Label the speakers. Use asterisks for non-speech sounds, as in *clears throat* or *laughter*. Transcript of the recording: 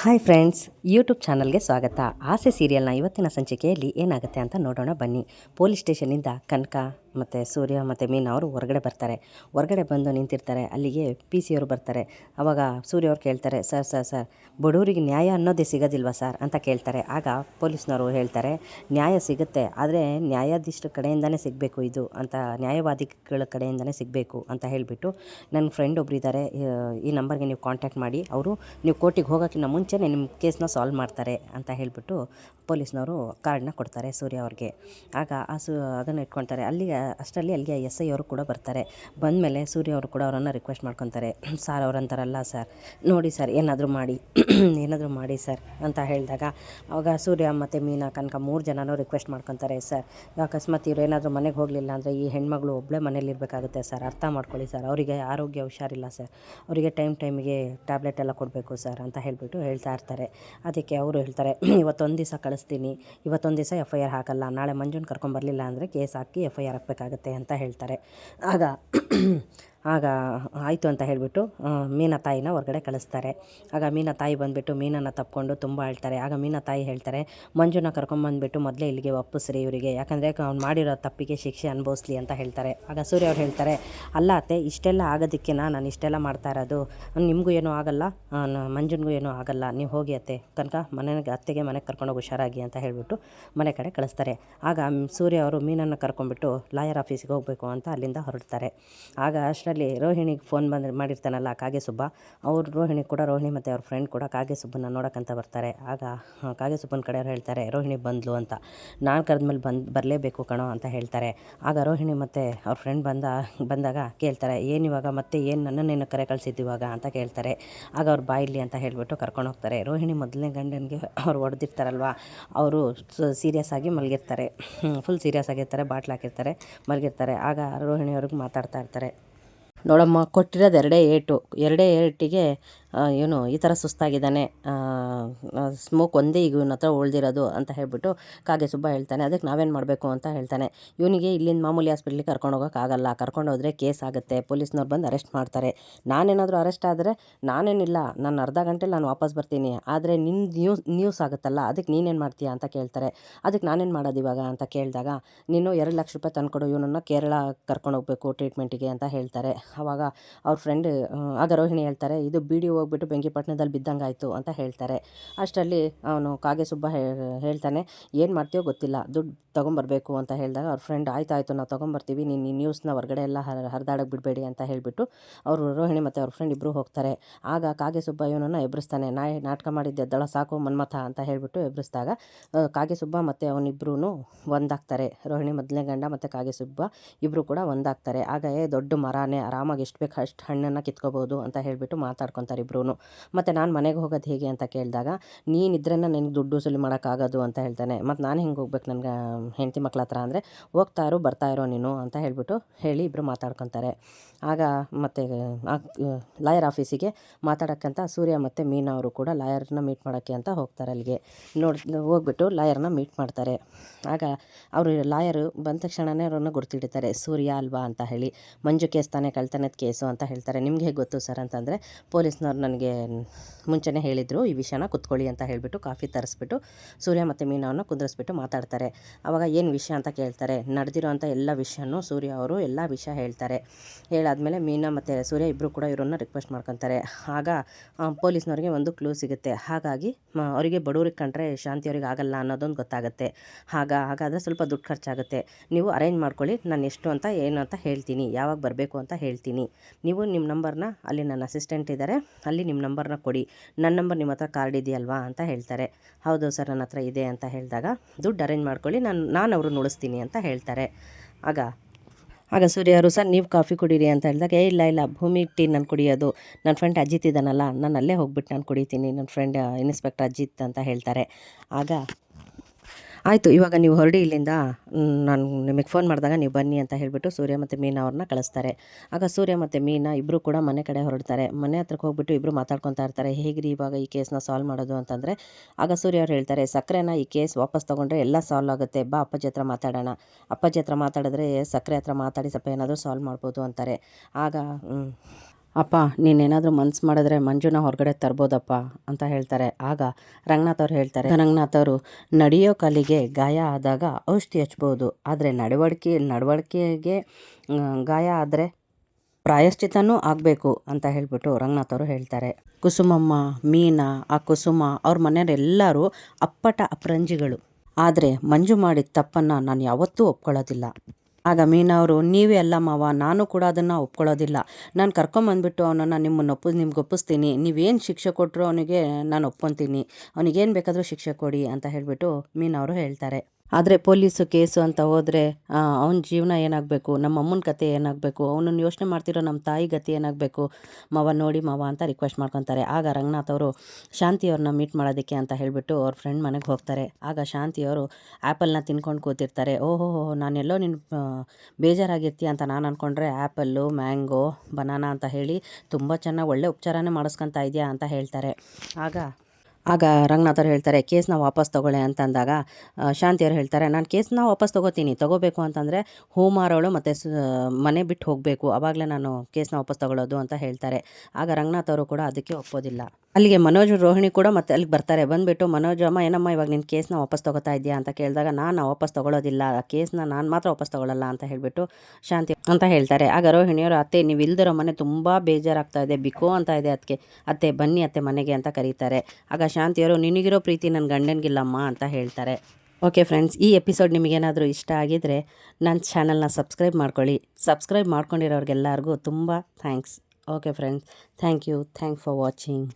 Speaker 1: Hi friends, YouTube ಚಾನಲ್ಗೆ ಸ್ವಾಗತ. ಆಸೆ ಸೀರಿಯಲ್ನ ಇವತ್ತಿನ ಸಂಚಿಕೆಯಲ್ಲಿ ಏನಾಗುತ್ತೆ ಅಂತ ನೋಡೋಣ ಬನ್ನಿ. ಪೊಲೀಸ್ ಸ್ಟೇಷನಿಂದ ಕನಕ ಮತ್ತು ಸೂರ್ಯ ಮತ್ತು ಮೀನಾ ಅವರು ಹೊರಗಡೆ ಬರ್ತಾರೆ. ಹೊರಗಡೆ ಬಂದು ನಿಂತಿರ್ತಾರೆ. ಅಲ್ಲಿಗೆ ಪಿ ಸಿ ಅವರು ಬರ್ತಾರೆ. ಅವಾಗ ಸೂರ್ಯ ಅವ್ರು ಕೇಳ್ತಾರೆ, ಸರ್ ಸರ್ ಸರ್, ಬಡವರಿಗೆ ನ್ಯಾಯ ಅನ್ನೋದೇ ಸಿಗೋದಿಲ್ವಾ ಸರ್? ಅಂತ ಕೇಳ್ತಾರೆ. ಆಗ ಪೊಲೀಸ್ನವರು ಹೇಳ್ತಾರೆ, ನ್ಯಾಯ ಸಿಗುತ್ತೆ, ಆದರೆ ನ್ಯಾಯಾಧೀಶರ ಕಡೆಯಿಂದನೇ ಸಿಗಬೇಕು ಇದು ಅಂತ, ನ್ಯಾಯವಾದಿಗಳ ಕಡೆಯಿಂದನೇ ಸಿಗಬೇಕು ಅಂತ ಹೇಳಿಬಿಟ್ಟು ನನ್ನ ಫ್ರೆಂಡ್ ಒಬ್ಬರಿದ್ದಾರೆ ಈ ನಂಬರ್ಗೆ ನೀವು ಕಾಂಟ್ಯಾಕ್ಟ್ ಮಾಡಿ. ಅವರು ನೀವು ಕೋರ್ಟಿಗೆ ಹೋಗೋಕ್ಕಿಂತ ಮುಂಚೆನೇ ನಿಮ್ಮ ಕೇಸನ್ನ ಸಾಲ್ವ್ ಮಾಡ್ತಾರೆ ಅಂತ ಹೇಳಿಬಿಟ್ಟು ಪೊಲೀಸ್ನವರು ಕಾರ್ಡನ್ನ ಕೊಡ್ತಾರೆ ಸೂರ್ಯ ಅವ್ರಿಗೆ. ಆಗ ಆ ಸು, ಅದನ್ನು ಇಟ್ಕೊತಾರೆ. ಅಲ್ಲಿಗೆ ಅಷ್ಟರಲ್ಲಿ ಅಲ್ಲಿಗೆ ಎಸ್ ಐ ಅವರು ಕೂಡ ಬರ್ತಾರೆ. ಬಂದಮೇಲೆ ಸೂರ್ಯ ಅವರು ಕೂಡ ಅವರನ್ನು ರಿಕ್ವೆಸ್ಟ್ ಮಾಡ್ಕೊತಾರೆ. ಸಾರ್ ಅಂತಾರಲ್ಲ ಸರ್ ನೋಡಿ ಸರ್ ಏನಾದರೂ ಮಾಡಿ. *clears throat* ಏನಾದರೂ ಮಾಡಿ ಸರ್ ಅಂತ ಹೇಳಿದಾಗ ಅವಾಗ ಸೂರ್ಯ ಮತ್ತು ಮೀನಾ, ಕನಕ ಮೂರು ಜನನೂ ರಿಕ್ವೆಸ್ಟ್ ಮಾಡ್ಕೊತಾರೆ. ಸರ್ ಅಕಸ್ಮಾತ್ ಇವ್ರು ಏನಾದರೂ ಮನೆಗೆ ಹೋಗಲಿಲ್ಲ ಅಂದರೆ ಈ ಹೆಣ್ಮಗಳು ಒಬ್ಬಳೇ ಮನೇಲಿ ಇರಬೇಕಾಗುತ್ತೆ ಸರ್ ಅರ್ಥ ಮಾಡ್ಕೊಳ್ಳಿ ಸರ್ ಅವರಿಗೆ ಆರೋಗ್ಯ ಹುಷಾರಿಲ್ಲ ಸರ್ ಅವರಿಗೆ ಟೈಮ್ ಟೈಮಿಗೆ ಟ್ಯಾಬ್ಲೆಟ್ ಎಲ್ಲ ಕೊಡಬೇಕು ಸರ್ ಅಂತ ಹೇಳಿಬಿಟ್ಟು ಹೇಳ್ತಾ ಇರ್ತಾರೆ. ಅದಕ್ಕೆ ಅವರು ಹೇಳ್ತಾರೆ ಇವತ್ತೊಂದು ದಿವಸ ಕಳಿಸ್ತೀನಿ. ಇವತ್ತೊಂದು ದಿವಸ ಎಫ್ ಐ ಆರ್ ಹಾಕಲ್ಲ. ನಾಳೆ ಮಂಜುನ ಕರ್ಕೊಂಬರಲಿಲ್ಲ ಅಂದರೆ ಕೇಸ್ ಹಾಕಿ ಎಫ್ ಐ ಆರ್ ಹಾಕಬೇಕಾಗತ್ತೆ ಅಂತ ಹೇಳ್ತಾರೆ. ಆಗ ಆಗ ಆಯಿತು ಅಂತ ಹೇಳಿಬಿಟ್ಟು ಮೀನ ತಾಯಿನ ಹೊರಗಡೆ ಕಳಿಸ್ತಾರೆ. ಆಗ ಮೀನ ತಾಯಿ ಬಂದುಬಿಟ್ಟು ಮೀನನ್ನು ತಪ್ಪಿಕೊಂಡು ತುಂಬ ಅಳ್ತಾರೆ ಆಗ ಮೀನ ತಾಯಿ ಹೇಳ್ತಾರೆ, ಮಂಜುನ ಕರ್ಕೊಂಬಂದ್ಬಿಟ್ಟು ಮೊದಲೇ ಇಲ್ಲಿಗೆ ಒಪ್ಪಿಸ್ರಿ ಇವರಿಗೆ. ಯಾಕಂದರೆ ಅವ್ನು ಮಾಡಿರೋ ತಪ್ಪಿಗೆ ಶಿಕ್ಷೆ ಅನುಭವಿಸ್ಲಿ ಅಂತ ಹೇಳ್ತಾರೆ. ಆಗ ಸೂರ್ಯ ಅವ್ರು ಹೇಳ್ತಾರೆ, ಅಲ್ಲ ಅತ್ತೆ, ಇಷ್ಟೆಲ್ಲ ಆಗೋದಕ್ಕೆ ನಾನು ಇಷ್ಟೆಲ್ಲ ಮಾಡ್ತಾ ಇರೋದು. ನಿಮಗೂ ಏನೂ ಆಗಲ್ಲ ಮಂಜುನಿಗೂ ಏನೂ ಆಗಲ್ಲ. ನೀವು ಹೋಗಿ ಅತ್ತೆ, ಕನಕ ಮನೆಗೆ, ಅತ್ತೆಗೆ ಮನೆಗೆ ಕರ್ಕೊಂಡೋಗಿ, ಹುಷಾರಾಗಿ ಅಂತ ಹೇಳಿಬಿಟ್ಟು ಮನೆ ಕಡೆ ಕಳಿಸ್ತಾರೆ. ಆಗ ಸೂರ್ಯ ಅವರು ಮೀನನ್ನು ಕರ್ಕೊಂಡ್ಬಿಟ್ಟು ಲಾಯರ್ ಆಫೀಸಿಗೆ ಹೋಗಬೇಕು ಅಂತ ಅಲ್ಲಿಂದ ಹೊರಡ್ತಾರೆ. ಆಗ ಅಷ್ಟರಲ್ಲಿ ರೋಹಿಣಿಗೆ ಫೋನ್ ಬಂದು ಮಾಡಿರ್ತಾನಲ್ಲ ಕಾಗೆ ಸುಬ್ಬ, ಅವ್ರು ರೋಹಿಣಿ ಕೂಡ ರೋಹಿಣಿ ಮತ್ತು ಅವ್ರ ಫ್ರೆಂಡ್ ಕೂಡ ಕಾಗೆ ಸುಬ್ಬನ ನೋಡೋಕ್ಕಂತ ಬರ್ತಾರೆ. ಆಗ ಕಾಗೆ ಸುಬ್ಬನ ಕಡೆಯವ್ರು ಹೇಳ್ತಾರೆ, ರೋಹಿಣಿ ಬಂದ್ಲು ಅಂತ. ನಾನು ಕರೆದ್ಮೇಲೆ ಬಂದು, ಬರಲೇಬೇಕು ಕಣೋ ಅಂತ ಹೇಳ್ತಾರೆ. ಆಗ ರೋಹಿಣಿ ಮತ್ತು ಅವ್ರ ಫ್ರೆಂಡ್ ಬಂದ, ಬಂದಾಗ ಕೇಳ್ತಾರೆ, ಏನು ಇವಾಗ, ಮತ್ತೆ ಏನು ನನ್ನನ್ನೇನು ಕರೆ ಕಳಿಸಿದ್ದಿವಾಗ ಅಂತ ಕೇಳ್ತಾರೆ. ಆಗ ಅವ್ರು ಬಾಯಿಲಿ ಅಂತ ಹೇಳಿಬಿಟ್ಟು ಕರ್ಕೊಂಡು ಹೋಗ್ತಾರೆ. ರೋಹಿಣಿ ಮೊದಲನೇ ಗಂಡನಿಗೆ ಅವ್ರು ಹೊಡೆದಿರ್ತಾರಲ್ವ, ಅವರು ಸೀರಿಯಸ್ ಆಗಿ ಮಲಗಿರ್ತಾರೆ. ಫುಲ್ ಸೀರಿಯಸ್ ಆಗಿರ್ತಾರೆ, ಬಾಟ್ಲು ಹಾಕಿರ್ತಾರೆ, ಮಲಗಿರ್ತಾರೆ. ಆಗ ರೋಹಿಣಿ ಅವ್ರಿಗೆ ಮಾತಾಡ್ತಾ ಇರ್ತಾರೆ. ನೋಡಮ್ಮ ಕೊಟ್ಟಿರೋದು ಎರಡೇ ಏಟು ಎರಡೇ ಏಟಿಗೆ ಇವನು ಈ ಥರ ಸುಸ್ತಾಗಿದ್ದಾನೆ ಸ್ಮೋಕ್ ಒಂದೇ ಈಗ ಇವನ ಹತ್ರ ಉಳ್ದಿರೋದು ಅಂತ ಹೇಳ್ಬಿಟ್ಟು ಕಾಗೆ ಸುಬ್ಬ ಹೇಳ್ತಾನೆ. ಅದಕ್ಕೆ ನಾವೇನು ಮಾಡಬೇಕು ಅಂತ ಹೇಳ್ತಾನೆ. ಇವನಿಗೆ ಇಲ್ಲಿಂದ ಮಾಮೂಲಿ ಹಾಸ್ಪಿಟ್ಲಿಗೆ ಕರ್ಕೊಂಡು ಹೋಗೋಕ್ಕಾಗಲ್ಲ ಕರ್ಕೊಂಡು ಹೋದರೆ ಕೇಸ್ ಆಗುತ್ತೆ. ಪೊಲೀಸ್ನವ್ರು ಬಂದು ಅರೆಸ್ಟ್ ಮಾಡ್ತಾರೆ. ನಾನೇನಾದರೂ ಅರೆಸ್ಟ್ ಆದರೆ ನಾನೇನಿಲ್ಲ. ನಾನು ಅರ್ಧ ಗಂಟೆ ನಾನು ವಾಪಸ್ ಬರ್ತೀನಿ. ಆದರೆ ನಿನ್ನ ನ್ಯೂಸ್ ನ್ಯೂಸ್ ಆಗುತ್ತಲ್ಲ, ಅದಕ್ಕೆ ನೀನೇನು ಮಾಡ್ತೀಯ ಅಂತ ಕೇಳ್ತಾರೆ. ಅದಕ್ಕೆ ನಾನೇನು ಮಾಡೋದು ಇವಾಗ ಅಂತ ಕೇಳಿದಾಗ, ನೀನು ಎರಡು ಲಕ್ಷ ರೂಪಾಯಿ ತಂದುಕೊಡು ಇವನನ್ನು ಕೇರಳ ಕರ್ಕೊಂಡು ಹೋಗಬೇಕು ಟ್ರೀಟ್ಮೆಂಟಿಗೆ ಅಂತ ಹೇಳ್ತಾರೆ. ಆವಾಗ ಅವ್ರ ಫ್ರೆಂಡ್ ಆಗ ರೋಹಿಣಿ ಹೇಳ್ತಾರೆ, ಇದು ಬಿ ಡಿ ಹೋಗ್ಬಿಟ್ಟು ಬೆಂಕಿಪಟ್ಟಣದಲ್ಲಿ ಬಿದ್ದಂಗಾಯಿತು ಅಂತ ಹೇಳ್ತಾರೆ. ಅಷ್ಟರಲ್ಲಿ ಅವನು ಕಾಗೆ ಸುಬ್ಬ ಹೇಳ್ತಾನೆ ಏನು ಮಾಡ್ತೀಯೋ ಗೊತ್ತಿಲ್ಲ. ದುಡ್ಡು ತೊಗೊಂಬರ್ಬೇಕು ಅಂತ ಹೇಳಿದಾಗ ಅವ್ರ ಫ್ರೆಂಡ್ ಆಯ್ತು ಆಯಿತು ನಾವು ತೊಗೊಂಬರ್ತೀವಿ, ನೀನು ಈ ನ್ಯೂಸ್ನ ಹೊರಗಡೆ ಎಲ್ಲ ಹರ ಹರಿದಾಡಕ್ಕೆ ಬಿಡಬೇಡಿ ಅಂತ ಹೇಳಿಬಿಟ್ಟು ಅವರು ರೋಹಿಣಿ ಮತ್ತು ಅವ್ರ ಫ್ರೆಂಡ್ ಇಬ್ಬರು ಹೋಗ್ತಾರೆ. ಆಗ ಕಾಗೆ ಸುಬ್ಬ ಎಬ್ಬರಿಸ್ತಾನೆ ನಾಯಿ ನಾಟಕ ಮಾಡಿದ್ದೆ ದಳ ಸಾಕು ಮನ್ಮಥ ಅಂತ ಹೇಳಿಬಿಟ್ಟು ಎಬ್ಬರಿಸಿದಾಗ ಕಾಗೆ ಸುಬ್ಬ ಮತ್ತು ಅವನಿಬ್ಬರೂ ಒಂದಾಗ್ತಾರೆ. ರೋಹಿಣಿ ಮೊದಲನೇ ಗಂಡ ಮತ್ತು ಕಾಗೆ ಸುಬ್ಬ ಇಬ್ಬರು ಕೂಡ ಒಂದಾಗ್ತಾರೆ. ಆಗ, ಏ, ದೊಡ್ಡ ಮರನೇ, ಆರಾಮಾಗಿ ಎಷ್ಟು ಬೇಕು ಅಷ್ಟು ಹಣ್ಣನ್ನು ಕಿತ್ಕೋಬೋದು ಅಂತ ಹೇಳಿಬಿಟ್ಟು ಮಾತಾಡ್ಕೊತಾರೆ ಇಬ್ಬರೂ ಮತ್ತು ನಾನು ಮನೆಗೆ ಹೋಗೋದು ಹೇಗೆ ಅಂತ ಕೇಳಿದಾಗ ನೀನಿದ್ರೇ ನನಗೆ ದುಡ್ಡು ವಸೂಲಿ ಮಾಡೋಕ್ಕಾಗೋದು ಅಂತ ಹೇಳ್ತಾನೆ. ಮತ್ತು ನಾನು ಹೆಂಗೆ ಹೋಗ್ಬೇಕು ನನಗೆ? ಹೆಂಡತಿ ಮಕ್ಳ ಹತ್ರ ಅಂದರೆ, ಹೋಗ್ತಾ ಇರೋ, ಬರ್ತಾ ಇರೋ ನೀನು ಅಂತ ಹೇಳಿಬಿಟ್ಟು ಹೇಳಿ ಇಬ್ಬರು ಮಾತಾಡ್ಕೊತಾರೆ. ಆಗ ಮತ್ತು ಲಾಯರ್ ಆಫೀಸಿಗೆ ಮಾತಾಡೋಕ್ಕಂತ ಸೂರ್ಯ ಮತ್ತು ಮೀನಾ ಅವರು ಕೂಡ ಲಾಯರ್ನ ಮೀಟ್ ಮಾಡೋಕ್ಕೆ ಅಂತ ಹೋಗ್ತಾರೆ ಅಲ್ಲಿಗೆ. ನೋಡಿ, ಹೋಗ್ಬಿಟ್ಟು ಲಾಯರ್ನ ಮೀಟ್ ಮಾಡ್ತಾರೆ. ಆಗ ಅವರು ಲಾಯರು ಬಂದ ತಕ್ಷಣವೇ ಅವ್ರನ್ನ ಗುರ್ತಿಡ್ತಾರೆ. ಸೂರ್ಯ ಅಲ್ವಾ ಅಂತ ಹೇಳಿ, ಮಂಜು ಕೇಸ್ ತಾನೇ ಕಳ್ತನದ ಕೇಸು ಅಂತ ಹೇಳ್ತಾರೆ. ನಿಮಗೆ ಹೇಗೆ ಗೊತ್ತು ಸರ್ ಅಂತಂದರೆ, ಪೊಲೀಸ್ನವ್ರು ನನಗೆ ಮುಂಚೆನೇ ಹೇಳಿದರು, ಈ ವಿಷಯನ ಕುತ್ಕೊಳ್ಳಿ ಅಂತ ಹೇಳಿಬಿಟ್ಟು ಕಾಫಿ ತರಿಸ್ಬಿಟ್ಟು ಸೂರ್ಯ ಮತ್ತು ಮೀನವನ್ನು ಕುಂದರಿಸ್ಬಿಟ್ಟು ಮಾತಾಡ್ತಾರೆ. ಆವಾಗ ಏನು ವಿಷಯ ಅಂತ ಕೇಳ್ತಾರೆ? ನಡೆದಿರೋಂಥ ಎಲ್ಲ ವಿಷಯನೂ ಸೂರ್ಯ ಅವರು ಎಲ್ಲ ವಿಷಯ ಹೇಳ್ತಾರೆ. ಹೇಳಾದಮೇಲೆ ಮೀನಾ ಮತ್ತು ಸೂರ್ಯ ಇಬ್ಬರು ಕೂಡ ಇವರನ್ನು ರಿಕ್ವೆಸ್ಟ್ ಮಾಡ್ಕೊತಾರೆ. ಆಗ ಪೊಲೀಸ್ನವ್ರಿಗೆ ಒಂದು ಕ್ಲೂ ಸಿಗುತ್ತೆ. ಹಾಗಾಗಿ ಅವರಿಗೆ ಬಡವ್ರಿಗೆ ಕಂಡ್ರೆ ಶಾಂತಿ ಅವ್ರಿಗೆ ಆಗಲ್ಲ ಅನ್ನೋದೊಂದು ಗೊತ್ತಾಗುತ್ತೆ. ಆಗ, ಹಾಗಾದರೆ ಸ್ವಲ್ಪ ದುಡ್ಡು ಖರ್ಚಾಗುತ್ತೆ. ನೀವು ಅರೇಂಜ್ ಮಾಡ್ಕೊಳ್ಳಿ, ನಾನು ಎಷ್ಟು ಅಂತ, ಏನು ಅಂತ ಹೇಳ್ತೀನಿ. ಯಾವಾಗ ಬರಬೇಕು ಅಂತ ಹೇಳ್ತೀನಿ. ನೀವು ನಿಮ್ಮ ನಂಬರ್ನ ಅಲ್ಲಿ ನನ್ನ ಅಸಿಸ್ಟೆಂಟ್ ಇದ್ದಾರೆ ಅಲ್ಲಿ ನಿಮ್ಮ ನಂಬರ್ನ ಕೊಡಿ. ನನ್ನ ನಂಬರ್ ನಿಮ್ಮ ಹತ್ರ ಕಾರ್ಡ್ ಇದೆಯಲ್ವಾ ಅಂತ ಹೇಳ್ತಾರೆ. ಹೌದು ಸರ್ ನನ್ನ ಹತ್ರ ಇದೆ ಅಂತ ಹೇಳಿದಾಗ, ದುಡ್ಡು ಅರೇಂಜ್ ಮಾಡ್ಕೊಳ್ಳಿ, ನಾನು ನಾನು ಅವ್ರನ್ನ ಉಳಿಸ್ತೀನಿ ಅಂತ ಹೇಳ್ತಾರೆ. ಆಗ ಆಗ ಸೂರ್ಯ ಅವರು, ಸರ್, ನೀವು ಕಾಫಿ ಕುಡೀರಿ ಅಂತ ಹೇಳಿದಾಗ, ಏ, ಇಲ್ಲ ಇಲ್ಲ, ಭೂಮಿ ಟೀ ನಾನು ಕುಡಿಯೋದು. ನನ್ನ ಫ್ರೆಂಡ್ ಅಜಿತ್ ಇದ್ದಾನಲ್ಲ ನಾನು ಅಲ್ಲೇ ಹೋಗ್ಬಿಟ್ಟು ನಾನು ಕುಡಿತೀನಿ. ನನ್ನ ಫ್ರೆಂಡ್ ಇನ್ಸ್ಪೆಕ್ಟರ್ ಅಜಿತ್ ಅಂತ ಹೇಳ್ತಾರೆ. ಆಗ ಆಯಿತು, ಇವಾಗ ನೀವು ಹೊರಡಿ ಇಲ್ಲಿಂದ ನಾನು ನಿಮಗೆ ಫೋನ್ ಮಾಡಿದಾಗ ನೀವು ಬನ್ನಿ ಅಂತ ಹೇಳಿಬಿಟ್ಟು ಸೂರ್ಯ ಮತ್ತು ಮೀನಾ ಅವ್ರನ್ನ ಕಳಿಸ್ತಾರೆ. ಆಗ ಸೂರ್ಯ ಮತ್ತು ಮೀನಾ ಇಬ್ಬರು ಕೂಡ ಮನೆ ಕಡೆ ಹೊರಡ್ತಾರೆ. ಮನೆ ಹತ್ರಕ್ಕೆ ಹೋಗ್ಬಿಟ್ಟು ಇಬ್ಬರು ಮಾತಾಡ್ಕೊತಾ ಇರ್ತಾರೆ, ಹೇಗ್ರಿ ಇವಾಗ ಈ ಕೇಸ್ನ ಸಾಲ್ವ್ ಮಾಡೋದು ಅಂತಂದರೆ? ಆಗ ಸೂರ್ಯ ಅವ್ರು ಹೇಳ್ತಾರೆ ಸಕ್ಕರೆನ ಈ ಕೇಸ್ ವಾಪಸ್ ತೊಗೊಂಡ್ರೆ ಎಲ್ಲ ಸಾಲ್ವ್ ಆಗುತ್ತೆ, ಬಾ ಅಪ್ಪಾಜಿ ಹತ್ರ ಮಾತಾಡೋಣ. ಅಪ್ಪಾಜಿ ಹತ್ರ ಮಾತಾಡಿದ್ರೆ ಸಕ್ಕರೆ ಹತ್ರ ಮಾತಾಡಿ ಸ್ವಲ್ಪ ಏನಾದರೂ ಸಾಲ್ವ್ ಮಾಡ್ಬೋದು ಅಂತಾರೆ. ಆಗ ಅಪ್ಪ, ನೀನೇನಾದರೂ ಮನ್ಸು ಮಾಡಿದ್ರೆ ಮಂಜುನ ಹೊರಗಡೆ ತರ್ಬೋದಪ್ಪ ಅಂತ ಹೇಳ್ತಾರೆ. ಆಗ ರಂಗನಾಥ್ ಅವ್ರು ಹೇಳ್ತಾರೆ, ರಂಗನಾಥ್ ಅವರು, ನಡೆಯೋ ಕಾಲಿಗೆ ಗಾಯ ಆದಾಗ ಔಷಧಿ ಹಚ್ಬೋದು. ಆದರೆ ನಡವಳಿಕೆ ನಡವಳಿಕೆಗೆ ಗಾಯ ಆದರೆ ಪ್ರಾಯಶ್ಚಿತನೂ ಆಗಬೇಕು ಅಂತ ಹೇಳಿಬಿಟ್ಟು ರಂಗನಾಥ್ ಅವರು ಹೇಳ್ತಾರೆ. ಕುಸುಮಮ್ಮ, ಮೀನಾ, ಆ ಕುಸುಮ ಅವ್ರ ಮನೆಯವರೆಲ್ಲರೂ ಅಪ್ಪಟ ಅಪ್ರಂಜಿಗಳು. ಆದರೆ ಮಂಜು ಮಾಡಿದ ತಪ್ಪನ್ನು ನಾನು ಯಾವತ್ತೂ ಒಪ್ಕೊಳ್ಳೋದಿಲ್ಲ. ಆಗ ಮೀನವರು ನೀವೇ ಅಲ್ಲ ಮಾವ, ನಾನು ಕೂಡ ಅದನ್ನು ಒಪ್ಕೊಳ್ಳೋದಿಲ್ಲ. ನಾನು ಕರ್ಕೊಂಬಂದ್ಬಿಟ್ಟು ಅವನನ್ನು ನಿಮ್ಮನ್ನು ಒಪ್ಪ, ನಿಮ್ಗೆ ಒಪ್ಪಿಸ್ತೀನಿ. ನೀವೇನು ಶಿಕ್ಷೆ ಕೊಟ್ಟರು ಅವನಿಗೆ ನಾನು ಒಪ್ಕೊತೀನಿ. ಅವನಿಗೇನು ಬೇಕಾದರೂ ಶಿಕ್ಷೆ ಕೊಡಿ, ಅಂತ ಹೇಳಿಬಿಟ್ಟು ಮೀನವರು ಹೇಳ್ತಾರೆ. ಆದರೆ ಪೊಲೀಸು ಕೇಸು ಅಂತ ಹೋದರೆ ಅವನ ಜೀವನ ಏನಾಗಬೇಕು? ನಮ್ಮ ಅಮ್ಮನ ಕತೆ ಏನಾಗಬೇಕು? ಅವನನ್ನು ಯೋಚನೆ ಮಾಡ್ತಿರೋ ನಮ್ಮ ತಾಯಿ ಗತಿ ಏನಾಗಬೇಕು? ಮಾವ ನೋಡಿ ಮಾವ ಅಂತ ರಿಕ್ವೆಸ್ಟ್ ಮಾಡ್ಕೊತಾರೆ. ಆಗ ರಂಗನಾಥ್ ಅವರು ಶಾಂತಿಯವ್ರನ್ನ ಮೀಟ್ ಮಾಡೋದಕ್ಕೆ ಅಂತ ಹೇಳಿಬಿಟ್ಟು ಅವ್ರ ಫ್ರೆಂಡ್ ಮನೆಗೆ ಹೋಗ್ತಾರೆ. ಆಗ ಶಾಂತಿಯವರು ಆ್ಯಪಲ್ನ ತಿನ್ಕೊಂಡು ಕೂತಿರ್ತಾರೆ. ಓಹೋ ನಾನೆಲ್ಲೋ ನಿನ್ನ ಬೇಜಾರಾಗಿರ್ತೀಯ ಅಂತ ನಾನು ಅಂದ್ಕೊಂಡ್ರೆ ಆ್ಯಪಲ್ಲು ಮ್ಯಾಂಗೋ, ಬನಾನಾ ಅಂತ ಹೇಳಿ ತುಂಬ ಚೆನ್ನಾಗಿ ಒಳ್ಳೆ ಉಪಚಾರನೇ ಮಾಡಿಸ್ಕೊತಾ ಇದೆಯಾ ಅಂತ ಹೇಳ್ತಾರೆ. ಆಗ ಆಗ ರಂಗನಾಥರು ಹೇಳ್ತಾರೆ ಕೇಸ್ನ ವಾಪಸ್ ತಗೊಳ್ಳಿ ಅಂತಂದಾಗ ಶಾಂತಿಯವ್ರು ಹೇಳ್ತಾರೆ, ನಾನು ಕೇಸ್ನ ವಾಪಸ್ ತಗೋತೀನಿ, ತಗೋಬೇಕು ಅಂತಂದರೆ ಹೂ ಮಾರೋಳು ಮತ್ತು ಮನೆ ಬಿಟ್ಟು ಹೋಗಬೇಕು ಆವಾಗಲೇ ನಾನು ಕೇಸ್ನ ವಾಪಸ್ ತಗೊಳ್ಳೋದು ಅಂತ ಹೇಳ್ತಾರೆ. ಆಗ ರಂಗನಾಥ್ ಅವರು ಕೂಡ ಅದಕ್ಕೆ ಒಪ್ಪೋದಿಲ್ಲ. ಅಲ್ಲಿಗೆ ಮನೋಜ್ ರೋಹಿಣಿ ಕೂಡ ಮತ್ತೆ ಅಲ್ಲಿಗೆ ಬರ್ತಾರೆ, ಬಂದುಬಿಟ್ಟು, ಮನೋಜ್ ಅಮ್ಮ, ಏನಮ್ಮ ಇವಾಗ ನಿನ್ನ ಕೇಸ್ನ ವಾಪಸ್ ತಗೋತಾ ಇದೆಯಾ ಅಂತ ಕೇಳಿದಾಗ, ನಾನು ವಾಪಸ್ ತೊಗೊಳೋದಿಲ್ಲ ಆ ಕೇಸ್ನ ನಾನು ಮಾತ್ರ ವಾಪಸ್ ತಗೊಳ್ಳಲ್ಲ ಅಂತ ಹೇಳಿಬಿಟ್ಟು ಶಾಂತಿ ಅಂತ ಹೇಳ್ತಾರೆ. ಆಗ ರೋಹಿಣಿಯವರು, ಅತ್ತೆ, ನೀವು ಇಲ್ದಿರೋ ಮನೆ ತುಂಬ ಬೇಜಾರಾಗ್ತಾ ಇದೆ, ಬಿಕೋ ಅಂತ ಇದೆ ಅದಕ್ಕೆ ಅತ್ತೆ ಬನ್ನಿ ಅತ್ತೆ ಮನೆಗೆ ಅಂತ ಕರೀತಾರೆ. ಆಗ ಶಾಂತಿಯವರು ನಿನಗಿರೋ ಪ್ರೀತಿ ನನ್ನ ಗಂಡನಿಗಿಲ್ಲಮ್ಮ ಅಂತ ಹೇಳ್ತಾರೆ. ಓಕೆ ಫ್ರೆಂಡ್ಸ್, ಈ ಎಪಿಸೋಡ್ ನಿಮಗೇನಾದರೂ ಇಷ್ಟ ಆಗಿದರೆ ನನ್ನ ಚಾನಲ್ನ ಸಬ್ಸ್ಕ್ರೈಬ್ ಮಾಡ್ಕೊಳ್ಳಿ. ಸಬ್ಸ್ಕ್ರೈಬ್ ಮಾಡ್ಕೊಂಡಿರೋರಿಗೆಲ್ಲರಿಗೂ ತುಂಬ thanks. Okay friends, thank you. Thank for watching.